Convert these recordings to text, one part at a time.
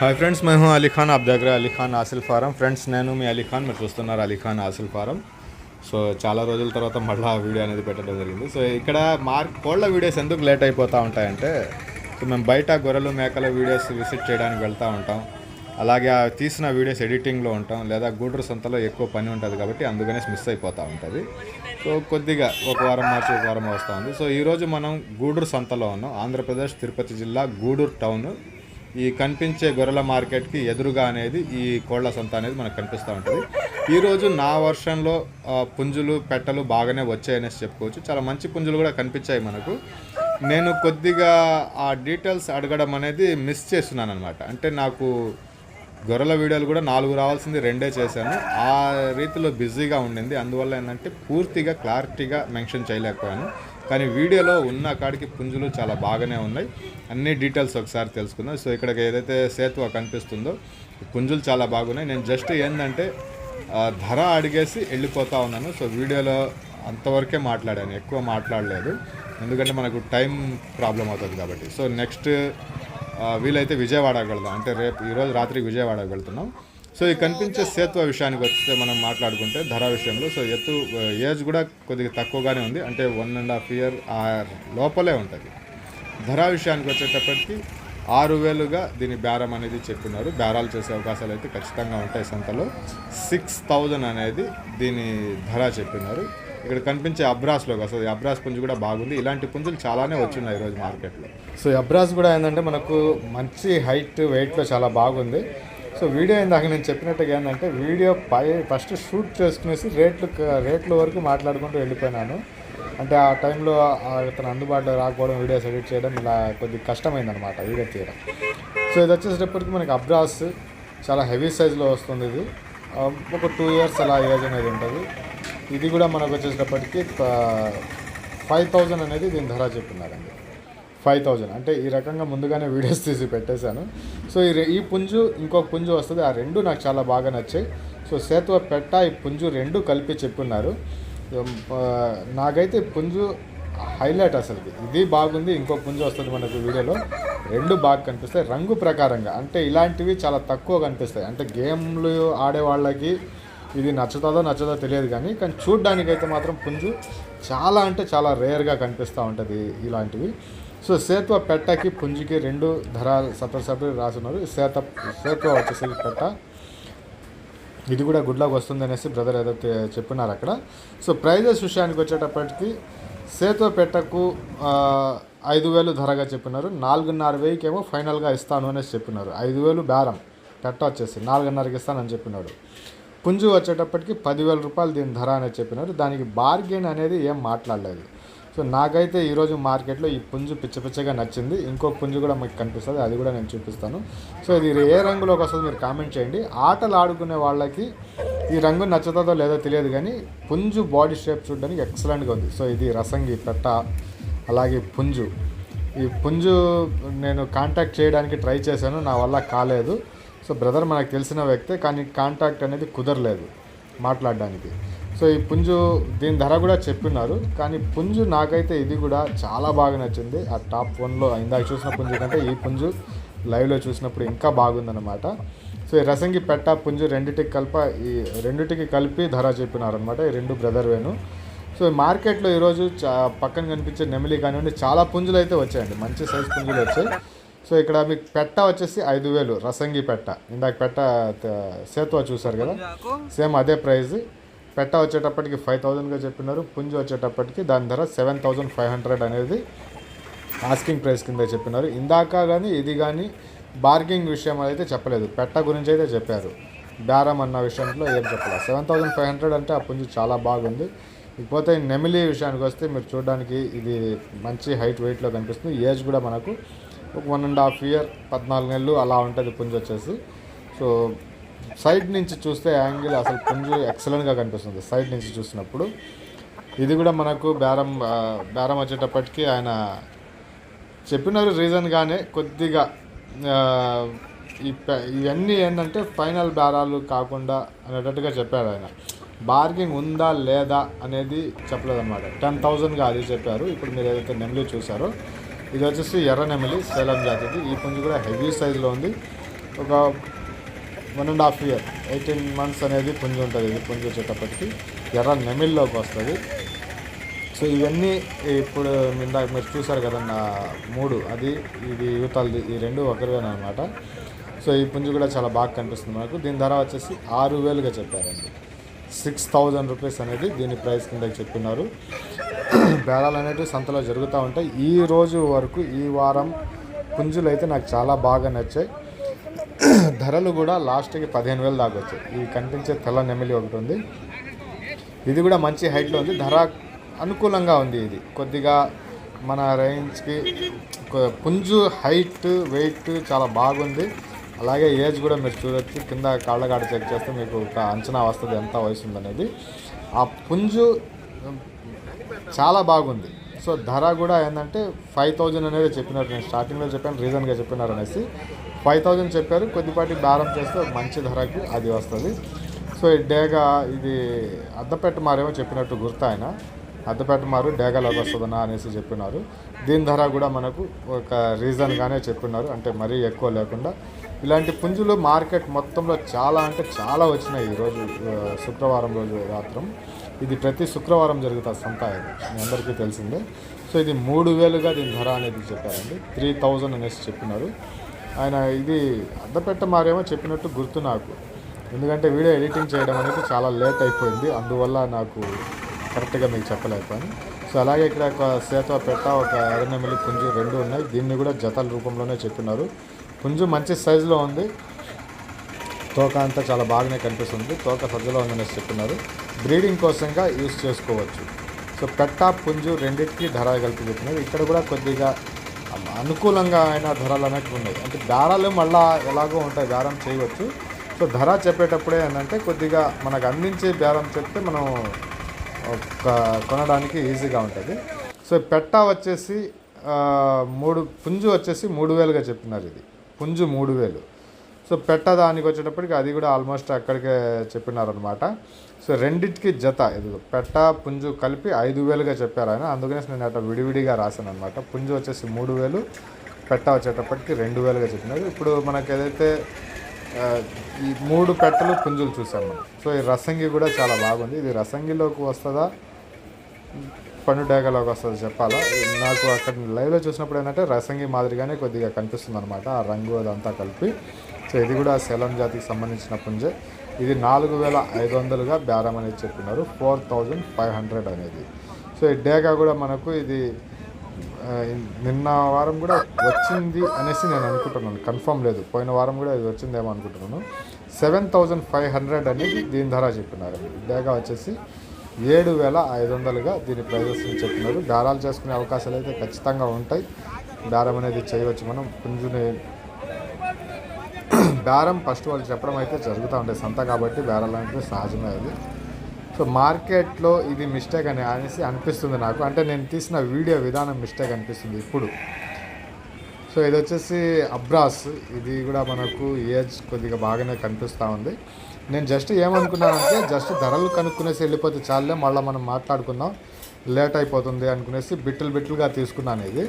Hi friends మేము అలీ ఖాన్ ఆప్ దగ్గర అలీ ఖాన్ ఆసిల్ ఫారం ఫ్రెండ్స్ నేను మీ అలీ ఖాన్ మీరు చూస్తున్నారు అలీ ఖాన్ ఆసిల్ ఫారం సో చాలా రోజుల తర్వాత మళ్ళీ ఆ వీడియో అనేది పెట్టడం జరిగింది. సో ఇక్కడ మార్క్ కోళ్ళ వీడియోస్ ఎందుకు లేట్ అయిపోతూ ఉంటాయంటే సో మేము బయట గొర్రెలు మేకల వీడియోస్ విజిట్ చేయడానికి వెళ్తూ ఉంటాం. అలాగే ఆ తీసిన వీడియోస్ ఎడిటింగ్లో ఉంటాం లేదా గూడూరు సంతలో ఎక్కువ పని ఉంటుంది కాబట్టి అందుకనే మిస్ అయిపోతూ ఉంటుంది. సో కొద్దిగా ఒక వారం మార్చి ఒక వారం వస్తూ ఉంది. సో ఈరోజు మనం గూడూరు సంతలో ఉన్నాం. ఆంధ్రప్రదేశ్ తిరుపతి జిల్లా గూడూరు టౌన్ ఈ కనిపించే గొర్రెల మార్కెట్కి ఎదురుగా అనేది ఈ కోళ్ళ సంత అనేది మనకు కనిపిస్తూ ఉంటుంది. ఈరోజు నా వర్షంలో పుంజులు పెట్టలు బాగానే వచ్చాయనేసి చెప్పుకోవచ్చు. చాలా మంచి పుంజులు కూడా కనిపించాయి మనకు. నేను కొద్దిగా ఆ డీటెయిల్స్ అడగడం అనేది మిస్ చేస్తున్నాను అనమాట అంటే నాకు గొర్రెల వీడియోలు కూడా నాలుగు రావాల్సింది రెండే చేశాను. ఆ రీతిలో బిజీగా ఉండింది. అందువల్ల ఏంటంటే పూర్తిగా క్లారిటీగా మెన్షన్ చేయలేకపోయాను. కానీ వీడియోలో ఉన్న కాడికి పుంజులు చాలా బాగానే ఉన్నాయి. అన్ని డీటెయిల్స్ ఒకసారి తెలుసుకుందాం. సో ఇక్కడ ఏదైతే సేతువ కనిపిస్తుందో పుంజులు చాలా బాగున్నాయి. నేను జస్ట్ ఏంటంటే ధర అడిగేసి వెళ్ళిపోతా ఉన్నాను. సో వీడియోలో అంతవరకే మాట్లాడాను. ఎక్కువ మాట్లాడలేదు. ఎందుకంటే మనకు టైం ప్రాబ్లం అవుతుంది కాబట్టి. సో నెక్స్ట్ వీలైతే విజయవాడ వెళ్దాం. అంటే రేపు ఈరోజు రాత్రి విజయవాడ వెళ్తున్నాం. సో ఈ కనిపించే సేతువ విషయానికి వస్తే మనం మాట్లాడుకుంటే ధర విషయంలో సో ఎత్తు ఏజ్ కూడా కొద్దిగా తక్కువగానే ఉంది. అంటే వన్ అండ్ హాఫ్ ఇయర్ ఆ లోపలే ఉంటుంది. ధర విషయానికి వచ్చేటప్పటికి ఆరు వేలుగా దీని బేరం అనేది చెప్పినారు. బేరాలు చేసే అవకాశాలు అయితే ఖచ్చితంగా ఉంటాయి సంతలో. సిక్స్ థౌజండ్ అనేది దీని ధర చెప్పినారు. ఇక్కడ కనిపించే అబ్రాస్లో అసలు ఈ అబ్రాస్ పుంజు కూడా బాగుంది. ఇలాంటి పుంజులు చాలానే వచ్చినాయి ఈరోజు మార్కెట్లో. సో ఈ అబ్రాస్ కూడా ఏంటంటే మనకు మంచి హైట్ వెయిట్లో చాలా బాగుంది. సో వీడియో ఇందాక నేను చెప్పినట్టుగా ఏంటంటే వీడియో పై ఫస్ట్ షూట్ చేసుకునేసి రేట్లు రేట్ల వరకు మాట్లాడుకుంటూ వెళ్ళిపోయినాను. అంటే ఆ టైంలో అతను అందుబాటులో రాకపోవడం వీడియోస్ ఎడిట్ చేయడం ఇలా కొద్దిగా కష్టమైందనమాట వీడియో తీయడం. సో ఇది వచ్చేసేటప్పటికి మనకి అబ్రాస్ చాలా హెవీ సైజులో వస్తుంది ఇది. ఒక టూ ఇయర్స్ అలా ఏజ్ అనేది ఉంటుంది. ఇది కూడా మనకు వచ్చేసేటప్పటికి ఫైవ్ థౌజండ్ అనేది దీని ధర చెప్పినారండి. Five thousand. అంటే ఈ రకంగా ముందుగానే వీడియోస్ తీసి పెట్టేశాను. సో ఈ ఈ పుంజు ఇంకొక పుంజు వస్తుంది. ఆ రెండు నాకు చాలా బాగా నచ్చాయి. సో సేతువ పెట్ట ఈ పుంజు రెండు కలిపి చెప్పున్నారు. నాకైతే పుంజు హైలైట్ అసలు ఇది బాగుంది ఇంకో పుంజు వస్తుంది మనకు వీడియోలో. రెండు బాగా కనిపిస్తాయి. రంగు ప్రకారంగా అంటే ఇలాంటివి చాలా తక్కువ కనిపిస్తాయి. అంటే గేమ్లు ఆడే వాళ్ళకి ఇది నచ్చుతుందో నచ్చదో తెలియదు కానీ కానీ చూడ్డానికైతే మాత్రం పుంజు చాలా అంటే చాలా రేర్గా కనిపిస్తూ ఉంటుంది ఇలాంటివి. సో సేత్వ పెట్టకి పుంజుకి రెండు ధర సపరేట్ సపరేట్ రాసున్నారు. సేత సేత్వ వచ్చేసి పెట్ట. ఇది కూడా గుడ్లాగా వస్తుంది అనేసి బ్రదర్ ఏదో చెప్పినారు అక్కడ. సో ప్రైజెస్ విషయానికి వచ్చేటప్పటికి సేతు పెట్టకు ఐదు వేలు ధరగా చెప్పినారు. నాలుగున్నర వెయ్యికేమో ఫైనల్గా ఇస్తాను అనేసి చెప్పినారు. ఐదు వేలు బేరం. పెట్ట వచ్చేసి నాలుగున్నరకి ఇస్తానని చెప్పినాడు. పుంజు వచ్చేటప్పటికి పదివేల రూపాయలు దీని ధర అనేది చెప్పినారు. దానికి బార్గెన్ అనేది ఏం మాట్లాడలేదు. సో నాకైతే ఈరోజు మార్కెట్లో ఈ పుంజు పిచ్చ పిచ్చగా నచ్చింది. ఇంకో పుంజు కూడా మీకు కనిపిస్తుంది. అది కూడా నేను చూపిస్తాను. సో ఇది ఏ రంగులోకి వస్తుందో మీరు కామెంట్ చేయండి. ఆటలు ఆడుకునే వాళ్ళకి ఈ రంగు నచ్చుతుందో లేదో తెలియదు కానీ పుంజు బాడీ షేప్ చూడడానికి ఎక్సలెంట్గా ఉంది. సో ఇది రసంగి పెట్ట అలాగే పుంజు. ఈ పుంజు నేను కాంటాక్ట్ చేయడానికి ట్రై చేశాను. నా వల్ల కాలేదు. సో బ్రదర్ మనకు తెలిసిన వ్యక్తే కానీ కాంటాక్ట్ అనేది కుదరలేదు మాట్లాడడానికి. సో ఈ పుంజు దీని ధర కూడా చెప్పినారు కానీ పుంజు నాకైతే ఇది కూడా చాలా బాగా నచ్చింది. ఆ టాప్ వన్లో ఇందాక చూసిన పుంజు కంటే ఈ పుంజు లైవ్లో చూసినప్పుడు ఇంకా బాగుందన్నమాట. సో ఈ రసంగి పెట్ట పుంజు రెండిటికి కలిప ఈ రెండిటికి కలిపి ధర చెప్పినారనమాట ఈ రెండు బ్రదర్ వేను సో ఈ మార్కెట్లో ఈరోజు చా పక్కన కనిపించే నెమిలి కానివ్వండి చాలా పుంజులు అయితే వచ్చాయండి మంచి సైజ్ పుంజులు వచ్చాయి. సో ఇక్కడ మీకు పెట్ట వచ్చేసి ఐదు వేలు రసంగి పెట్ట. ఇందాక పెట్ట సేతువ చూసారు కదా? సేమ్ అదే ప్రైస్ పెట్ట వచ్చేటప్పటికి ఫైవ్ థౌజండ్గా చెప్పినారు పుంజు వచ్చేటప్పటికి దాని ధర సెవెన్ థౌజండ్ ఫైవ్ హండ్రెడ్ అనేది ఆస్కింగ్ ప్రైస్ కింద చెప్పినారు. ఇందాక కానీ ఇది కానీ బార్గింగ్ విషయం అయితే చెప్పలేదు. పెట్ట గురించి అయితే చెప్పారు. బేరం అన్న విషయంలో ఏం చెప్పలేదు. సెవెన్ థౌజండ్ ఫైవ్ హండ్రెడ్ అంటే ఆ పుంజు చాలా బాగుంది. ఇకపోతే నెమిలి విషయానికి వస్తే మీరు చూడడానికి ఇది మంచి హైట్ వెయిట్లో కనిపిస్తుంది. ఏజ్ కూడా మనకు ఒక వన్ అండ్ హాఫ్ ఇయర్ పద్నాలుగు నెలలు అలా ఉంటుంది పుంజు వచ్చేసి. సో సైడ్ నుంచి చూస్తే యాంగిల్ అసలు పుంజు ఎక్సలెంట్గా కనిపిస్తుంది. సైడ్ నుంచి చూసినప్పుడు. ఇది కూడా మనకు బేరం బేరం వచ్చేటప్పటికి ఆయన చెప్పినారు రీజన్గానే కొద్దిగా ఇవన్నీ ఏంటంటే ఫైనల్ బేరాలు కాకుండా అనేటట్టుగా చెప్పారు ఆయన. బార్గింగ్ ఉందా లేదా అనేది చెప్పలేదన్నమాట. టెన్ థౌజండ్గా అది చెప్పారు. ఇప్పుడు మీరు ఏదైతే నెమిలి చూసారో ఇది వచ్చేసి ఎర్ర నెమిలి సేలం జాతిది. ఈ పుంజు కూడా హెవీ సైజులో ఉంది. ఒక one and half year. Eighteen months అనేది పుంజు ఉంటుంది. ఇది పుంజు వచ్చేటప్పటికి ఎర్ర నెమిల్లోకి వస్తుంది. సో ఇవన్నీ ఇప్పుడు ఇందాక మీరు చూసారు కదా నా మూడు. అది ఇది యువతలది ఈ రెండు ఒకరివేనమాట సో ఈ పుంజు కూడా చాలా బాగా కనిపిస్తుంది మనకు. దీని ధర వచ్చేసి ఆరు వేలుగా చెప్పారండి. సిక్స్ థౌజండ్ రూపీస్ అనేది దీని ప్రైస్ కింద చెప్పినారు బేరాలు అనేవి సంతలో జరుగుతూ ఉంటాయి. ఈ రోజు వరకు ఈ వారం పుంజులు అయితే నాకు చాలా బాగా నచ్చాయి. ధరలు కూడా లాస్ట్కి పదిహేను వేలు దాకా వచ్చాయి. ఈ కనిపించే తెల్ల నెమిలి ఒకటి ఉంది. ఇది కూడా మంచి హైట్లో ఉంది. ధర అనుకూలంగా ఉంది ఇది. కొద్దిగా మన రేంజ్కి పుంజు హైట్ వెయిట్ చాలా బాగుంది. అలాగే ఏజ్ కూడా మీరు చూడొచ్చు. కింద కాళ్ళగాడ చెక్ చేస్తే మీకు ఒక అంచనా వస్తుంది ఎంత వయసు ఉందనేది ఆ పుంజు చాలా బాగుంది. సో ధర కూడా ఏంటంటే ఫైవ్ థౌజండ్ అనేది చెప్పినారు నేను స్టార్టింగ్లో చెప్పాను రీజన్గా చెప్పినారు అనేసి. ఫైవ్ థౌజండ్ చెప్పారు కొద్దిపాటి బేరం చేస్తే మంచి ధరకి అది వస్తుంది. సో ఈ డేగా ఇది అద్దపెట్ట మారేమో చెప్పినట్టు గుర్తు ఆయన. అద్దపెట్ట మారు డేగాలోకి వస్తుందన్నా అనేసి చెప్పినారు. దీని ధర కూడా మనకు ఒక రీజన్గానే చెప్పినారు. అంటే మరీ ఎక్కువ లేకుండా. ఇలాంటి పుంజులు మార్కెట్ మొత్తంలో చాలా అంటే చాలా వచ్చినాయి ఈరోజు శుక్రవారం రోజు మాత్రం ఇది ప్రతి శుక్రవారం జరుగుతుంది సంత ఇది. మీ అందరికీ తెలిసిందే. సో ఇది మూడు వేలుగా దీని ధర అనేది చెప్పారండి. త్రీ థౌజండ్ అనేసి చెప్పినారు. ఆయన ఇది అద్దపెట్ట మారేమో చెప్పినట్టు గుర్తు నాకు. ఎందుకంటే వీడియో ఎడిటింగ్ చేయడం అనేది చాలా లేట్ అయిపోయింది. అందువల్ల నాకు కరెక్ట్గా మీకు చెప్పలేకపోయాను. సో అలాగే ఇక్కడ ఒక సేత పెట్ట ఒక ఎర్రనెమిలి పుంజు రెండు ఉన్నాయి. దీన్ని కూడా జతల రూపంలోనే చెప్పినారు. పుంజు మంచి సైజులో ఉంది. తోక అంతా చాలా బాగానే కనిపిస్తుంది. తోక సజ్జలో ఉందనేసి చెప్పినారు. బ్రీడింగ్ కోసంగా యూస్ చేసుకోవచ్చు. సో పెట్ట పుంజు రెండింటికి ధర కలిపి ఇక్కడ కూడా కొద్దిగా అనుకూలంగా అయిన ధరలు అనేవి ఉన్నాయి. అంటే దారాలు మళ్ళా ఎలాగో ఉంటాయి బేరం చేయవచ్చు. సో ధర చెప్పేటప్పుడే ఏంటంటే కొద్దిగా మనకు అందించే బేరం చెప్తే మనం ఒక కొనడానికి ఈజీగా ఉంటుంది. సో పెట్ట వచ్చేసి మూడు పుంజు వచ్చేసి మూడు వేలుగా చెప్పినారు ఇది. పుంజు మూడు వేలు. సో పెట్ట దానికి వచ్చేటప్పటికి అది కూడా ఆల్మోస్ట్ అక్కడికే చెప్పినారనమాట సో రెండింటికి జత ఇది పెట్ట పుంజు కలిపి ఐదు వేలుగా చెప్పారు ఆయన. అందుకనే నేను అట్లా విడివిడిగా రాశాను అనమాట పుంజు వచ్చేసి మూడు వేలు పెట్ట వచ్చేటప్పటికి రెండు వేలుగా చెప్పినారు. ఇప్పుడు మనకి ఏదైతే ఈ మూడు పెట్టలు పుంజులు చూసాం మనం. సో ఈ రసంగి కూడా చాలా బాగుంది. ఇది రసంగిలోకి వస్తుందా? పండుడేగలోకి వస్తుంది చెప్పాలా? నాకు అక్కడ లైవ్లో చూసినప్పుడు ఏంటంటే రసంగి మాదిరిగానే కొద్దిగా కనిపిస్తుంది అనమాట ఆ రంగు అదంతా కలిపి. సో ఇది కూడా సేలం జాతికి సంబంధించిన పుంజే. ఇది నాలుగు వేల ఐదు వందలుగా బేరం అనేది చెప్పినారు. ఫోర్ థౌజండ్ ఫైవ్ హండ్రెడ్ అనేది. సో ఈ డేగా కూడా మనకు ఇది నిన్న వారం కూడా వచ్చింది అనేసి నేను అనుకుంటున్నాను. కన్ఫర్మ్ లేదు. పోయిన వారం కూడా ఇది వచ్చిందేమో అనుకుంటున్నాను. సెవెన్ థౌజండ్ ఫైవ్ హండ్రెడ్ అనేది దీని ధర చెప్పినారు. డేగా వచ్చేసి ఏడు వేల ఐదు వందలుగా దీని ప్రైజెస్ చెప్పినారు. బేరాలు చేసుకునే అవకాశాలు అయితే ఖచ్చితంగా ఉంటాయి. బేరం అనేది చేయవచ్చు మనం. పుంజుని బేరం ఫస్ట్ వాళ్ళు చెప్పడం అయితే జరుగుతూ ఉంటాయి సంత కాబట్టి బేరాలు అంటే సహజమే అది. సో మార్కెట్లో ఇది మిస్టేక్ అని అనేసి అనిపిస్తుంది నాకు. అంటే నేను తీసిన వీడియో విధానం మిస్టేక్ అనిపిస్తుంది ఇప్పుడు. సో ఇది వచ్చేసి అబ్రాస్. ఇది కూడా మనకు ఏజ్ కొద్దిగా బాగానే కనిపిస్తూ ఉంది. నేను జస్ట్ ఏమనుకున్నానంటే జస్ట్ ధరలు కనుక్కునేసి వెళ్ళిపోతే చాలే మళ్ళీ మనం మాట్లాడుకుందాం లేట్ అయిపోతుంది అనుకునేసి బిట్టలు బిట్టలుగా తీసుకున్నాను ఇది.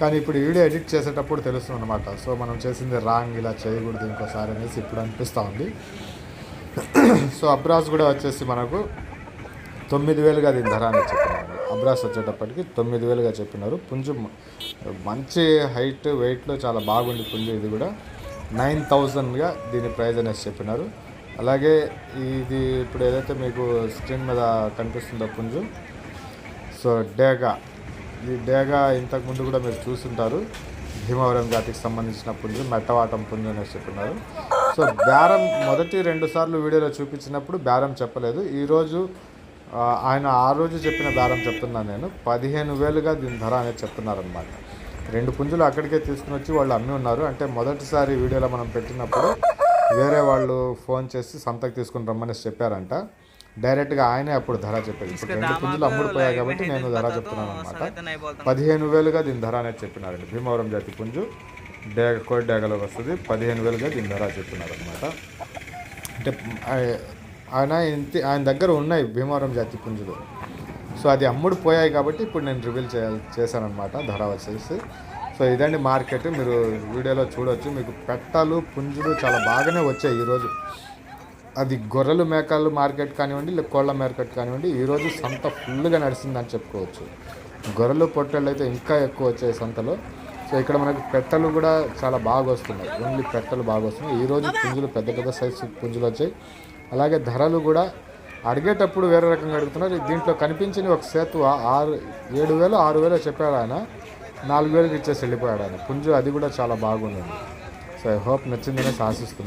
కానీ ఇప్పుడు వీడియో ఎడిట్ చేసేటప్పుడు తెలుస్తుంది అనమాట సో మనం చేసింది రాంగ్ ఇలా చేయకూడదు ఇంకోసారి అనేసి ఇప్పుడు అనిపిస్తూ ఉంది. సో అబ్రాస్ కూడా వచ్చేసి మనకు తొమ్మిది వేలుగా దీని ధర అని చెప్పినారు. అబ్రాస్ వచ్చేటప్పటికి తొమ్మిది వేలుగా చెప్పినారు. పుంజు మంచి హైట్ వెయిట్లో చాలా బాగుంది పుంజు ఇది కూడా. నైన్ థౌజండ్గా దీని ప్రైజ్ అనేసి చెప్పినారు. అలాగే ఇది ఇప్పుడు ఏదైతే మీకు స్క్రీన్ మీద కనిపిస్తుందో పుంజు సో డేగా. ఈ డేగా ఇంతకుముందు కూడా మీరు చూస్తుంటారు. భీమవరం జాతికి సంబంధించిన పుంజు మెట్టవాటం పుంజు అనేసి చెప్పినారు సో బేరం మొదటి రెండు సార్లు వీడియోలో చూపించినప్పుడు బేరం చెప్పలేదు. ఈరోజు ఆయన ఆ రోజు చెప్పిన బేరం చెప్తున్నాను నేను. పదిహేను వేలుగా దీని ధర అనేది చెప్తున్నారనమాట రెండు పుంజులు అక్కడికే తీసుకుని వచ్చి వాళ్ళు అమ్మి ఉన్నారు. అంటే మొదటిసారి వీడియోలో మనం పెట్టినప్పుడు వేరే వాళ్ళు ఫోన్ చేసి సంతకు తీసుకుని రమ్మనేసి చెప్పారంట. డైరెక్ట్గా ఆయనే అప్పుడు ధర చెప్పారు. ఇప్పుడు రెండు పుంజులు అమ్ముడుపోయాయి కాబట్టి నేను ధర చెప్తున్నాను అనమాట పదిహేను వేలుగా దీని ధర అనేది చెప్పినారండి. భీమవరం జాతి పుంజు డేగ కోడి డేగలోకి వస్తుంది. పదిహేను వేలుగా దీని ధర చెప్పినారు అనమాట అంటే ఆయ- ఆయన ఇంటి ఆయన దగ్గర ఉన్నాయి భీమవరం జాతి పుంజులు. సో అది అమ్ముడు పోయాయి కాబట్టి ఇప్పుడు నేను రివీల్ చేయాలి చేశానమాట ధర వచ్చేసి. సో ఇదండి మార్కెట్. మీరు వీడియోలో చూడొచ్చు. మీకు పెట్టలు పుంజులు చాలా బాగానే వచ్చాయి ఈరోజు. అది గొర్రెలు మేకలు మార్కెట్ కానివ్వండి లేక కోళ్ళ మార్కెట్ కానివ్వండి ఈరోజు సంత ఫుల్గా నడిచిందని చెప్పుకోవచ్చు. గొర్రెలు పొట్టెళ్ళు అయితే ఇంకా ఎక్కువ వచ్చాయి సంతలో. సో ఇక్కడ మనకు పెట్టలు కూడా చాలా బాగా వస్తున్నాయి. ఓన్లీ పెట్టలు బాగా వస్తున్నాయి. ఈరోజు పుంజులు పెద్ద పెద్ద సైజు పుంజులు వచ్చాయి. అలాగే ధరలు కూడా అడిగేటప్పుడు వేరే రకంగా అడుగుతున్నారు. దీంట్లో కనిపించిన ఒక సేతు ఆరు ఏడు వేలు ఆరు వేలు చెప్పాడు ఆయన. నాలుగు వేలకు ఇచ్చేసి వెళ్ళిపోయాడు ఆయన. పుంజు అది కూడా చాలా బాగుంది. సో ఐ హోప్ నచ్చిందనే ఆశిస్తున్నాను.